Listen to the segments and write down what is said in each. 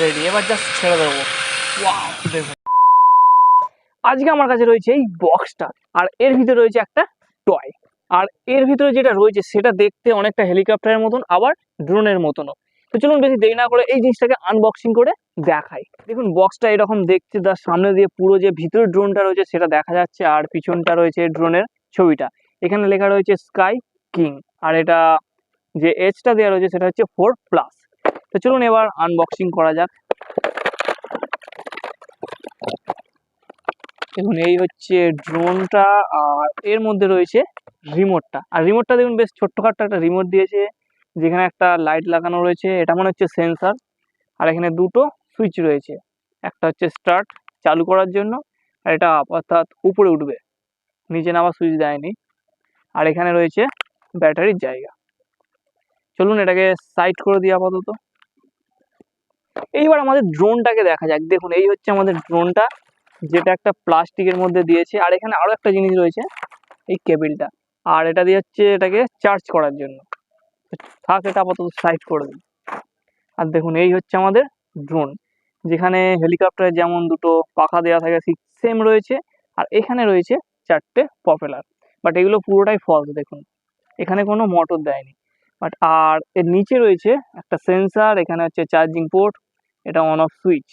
Ready এবার just ছেড়ে দেবো। ওয়াও দেখুন আজকে আমার কাছে রয়েছে এই বক্সটা আর এর ভিতরে রয়েছে একটা টয় আর এর ভিতরে যেটা রয়েছে সেটা দেখতে অনেকটা হেলিকপ্টারের মতন আবার ড্রোনের মতনও। তো চলুন বেশি দেরি না করে এই জিনিসটাকে আনবক্সিং করে দেখাই। দেখুন বক্সটা এরকম দেখতে তার সামনে দিয়ে পুরো যে ভিতরে ড্রোনটা রয়েছে সেটা দেখা যাচ্ছে আর পিছনটা রয়েছে ড্রোনের ছবিটা। এখানে লেখা রয়েছে স্কাই কিং আর এটা যে এজটা দেওয়া রয়েছে সেটা হচ্ছে ফোর প্লাস তো চলুন এবার আনবক্সিং করা যাক। দেখুন, এই হচ্ছে ড্রোনটা আর এর মধ্যে রয়েছে রিমোটটা আর রিমোটটা দেখুন, বেশ ছোট্টখাট্ট একটা রিমোট দিয়েছে, যেখানে একটা লাইট লাগানো রয়েছে। এটা মনে হচ্ছে সেন্সার আর এখানে দুটো সুইচ রয়েছে। একটা হচ্ছে স্টার্ট চালু করার জন্য, আর এটা অর্থাৎ উপরে উঠবে। নিচে নামা সুইচ দেয়নি। আর এখানে রয়েছে ব্যাটারির জায়গা। চলুন এটাকে সাইড করে দিই আপাতত। এইবার আমাদের ড্রোনটাকে দেখা যাক। দেখুন, এই হচ্ছে আমাদের ড্রোনটা যেটা একটা প্লাস্টিকের মধ্যে দিয়েছে। আর এখানে আরও একটা জিনিস রয়েছে, এই কেবিলটা। আর এটা দিয়ে হচ্ছে এটাকে চার্জ করার জন্য। থাক, এটা আপাতত সাইড করে দিই। আর দেখুন, এই হচ্ছে আমাদের ড্রোন যেখানে হেলিকপ্টারে যেমন দুটো পাখা দেওয়া থাকে, ঠিক সেম রয়েছে। আর এখানে রয়েছে চারটে পপুলার বাট এগুলো পুরোটাই ফলস দেখুন। এখানে কোনো মোটর দেয়নি। বাট আর এর নিচে রয়েছে একটা সেন্সার এখানে হচ্ছে চার্জিং পোর্ট এটা অন অফ সুইচ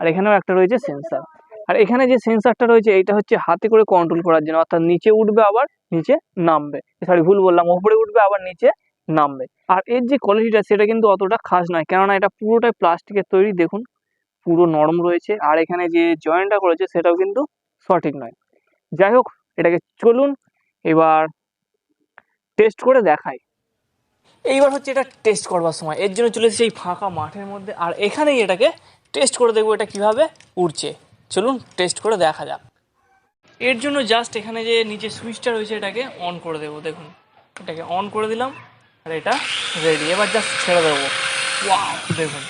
আর এখানেও একটা রয়েছে সেন্সার আর এখানে যে সেন্সারটা রয়েছে এটা হচ্ছে হাতে করে কন্ট্রোল করার জন্য, অর্থাৎ নিচে উঠবে আবার, নিচে নামবে। সরি, ভুল বললাম, ওপরে উঠবে, আবার নিচে নামবে। আর এর যে কোয়ালিটিটা সেটা কিন্তু অতটা খাস নয়। কেননা এটা পুরোটাই প্লাস্টিকের তৈরি, দেখুন, পুরো নরম রয়েছে। আর এখানে যে জয়েন্টটা করেছে, সেটাও কিন্তু সঠিক নয়। যাই হোক, এটাকে চলুন, এবার টেস্ট করে দেখাই। এইবার হচ্ছে এটা টেস্ট করবার সময়। এর জন্য চলে এসেছি এই ফাঁকা মাঠের মধ্যে। আর এখানেই এটাকে টেস্ট করে দেখব এটা কীভাবে উড়ছে। চলুন টেস্ট করে দেখা যাক। এর জন্য জাস্ট এখানে যে নিচে সুইচটা রয়েছে এটাকে অন করে দেবো। দেখুন, এটাকে অন করে দিলাম আর এটা রেডি এবার জাস্ট ছেড়ে দেবো। ওয়াও দেখুন।